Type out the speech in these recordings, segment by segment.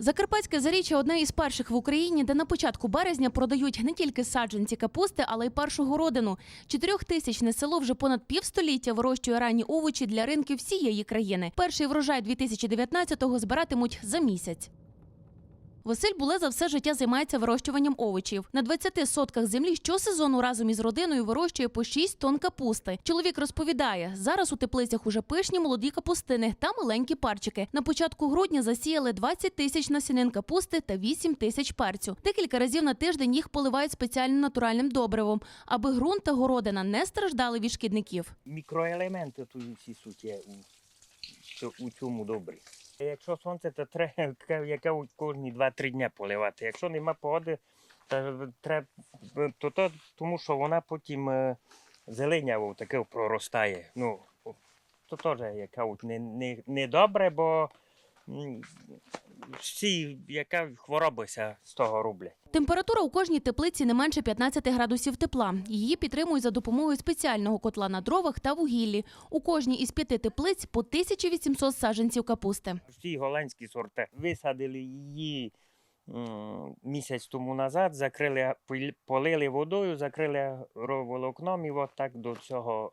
Закарпатське заріччя одне із перших в Україні, де на початку березня продають не тільки саджанці капусти, але й першу городину. Чотирьохтисячне село вже понад півстоліття вирощує ранні овочі для ринків всієї країни. Перший врожай 2019-го збиратимуть за місяць. Василь Булеза все життя займається вирощуванням овочів. На 20 сотках землі щосезону разом із родиною вирощує по 6 тонн капусти. Чоловік розповідає, зараз у теплицях уже пишні молоді капустини та маленькі парчики. На початку грудня засіяли 20 тисяч насінин капусти та 8 тисяч перцю. Декілька разів на тиждень їх поливають спеціальним натуральним добривом, аби ґрунт та городина не страждали від шкідників. Мікроелементи тут всі цьо- у цьому добрі. Якщо сонце, то треба яке кожні 2-3 дні поливати. Якщо нема погоди, то треба то, то, тому що вона потім е, зеленяво таке проростає. Ну, то теж яка не, не, не добре, бо всі яка хворобися з того роблять. Температура у кожній теплиці не менше 15 градусів тепла. Її підтримують за допомогою спеціального котла на дровах та вугіллі. У кожній із п'яти теплиць по 1800 саджанців капусти. всі голландські сорти. Висадили її місяць тому назад, закрили, полили водою, закрили агроволокном і от так до цього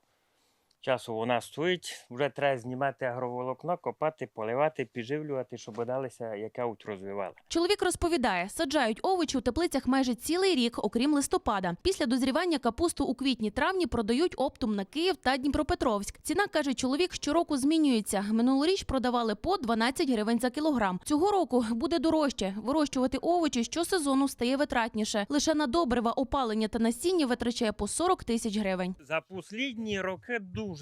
часу вона стоїть. Вже треба знімати агроволокно, копати, поливати, підживлювати, щоб далися, яка от розвивала. Чоловік розповідає, саджають овочі у теплицях майже цілий рік, окрім листопада. Після дозрівання капусту у квітні-травні продають оптом на Київ та Дніпропетровськ. Ціна, каже чоловік, щороку змінюється. Минулоріч продавали по 12 гривень за кілограм. Цього року буде дорожче. Вирощувати овочі щосезону стає витратніше. Лише на добрива, опалення та насіння витрачає по 40 тисяч гривень. За послідні роки дуже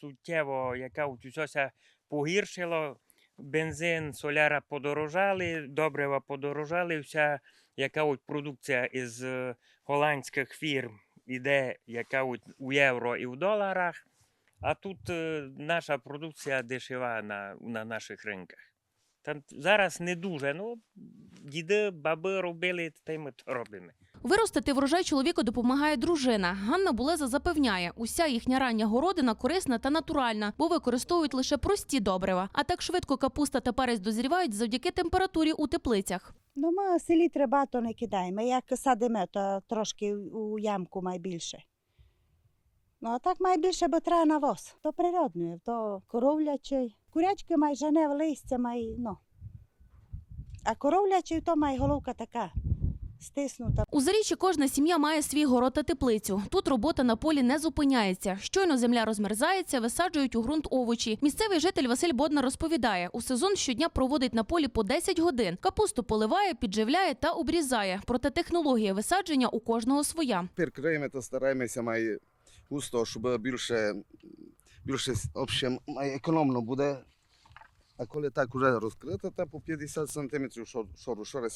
суттєво, яка от усьося погіршило. Бензин, соляра подорожали, добрива подорожали. Вся яка от продукція із е, голландських фірм іде, яка от у євро і в доларах. А тут е, наша продукція дешева на, на наших ринках. Та зараз не дуже. Ну, діди, баби робили, та й ми то робимо. Виростити врожай чоловіку допомагає дружина. Ганна Булеза запевняє, уся їхня рання городина корисна та натуральна, бо використовують лише прості добрива. А так швидко капуста та перець дозрівають завдяки температурі у теплицях. Ну, ми селітри багато не кидаємо. Як садимо, то трошки у ямку має. Ну, а так має більше, бо треба навоз. То природне, то коровлячий. Курячки має женев листя, має, ну. А коровлячий то має головка така, стиснута. У Заріччі кожна сім'я має свій город та теплицю. Тут робота на полі не зупиняється. Щойно земля розмерзається, висаджують у ґрунт овочі. Місцевий житель Василь Бодна розповідає, у сезон щодня проводить на полі по 10 годин. Капусту поливає, підживляє та обрізає. Проте технологія висадження у кожного своя. Перекриємо та стараємося має густо, щоб більше, більше общем, економно буде. А коли так вже розкрита, то по 50 сантиметрів що, що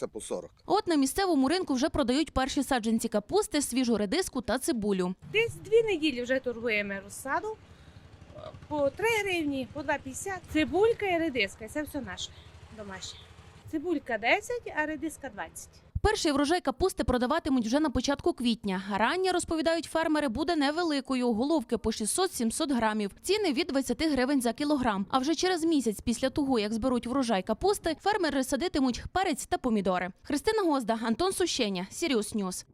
по 40. От на місцевому ринку вже продають перші саджанці капусти, свіжу редиску та цибулю. Десь дві неділі вже торгуємо розсаду. По 3 гривні, по 2,50. Цибулька і редиска. Це все наше домашнє. Цибулька 10, а редиска 20. Перший врожай капусти продаватимуть вже на початку квітня. Рання, розповідають фермери, буде невеликою. Головки по 600-700 грамів. Ціни від 20 гривень за кілограм. А вже через місяць після того, як зберуть врожай капусти, фермери садитимуть перець та помідори. Христина Гозда, Антон Сущеня, Сіріус Ньюс.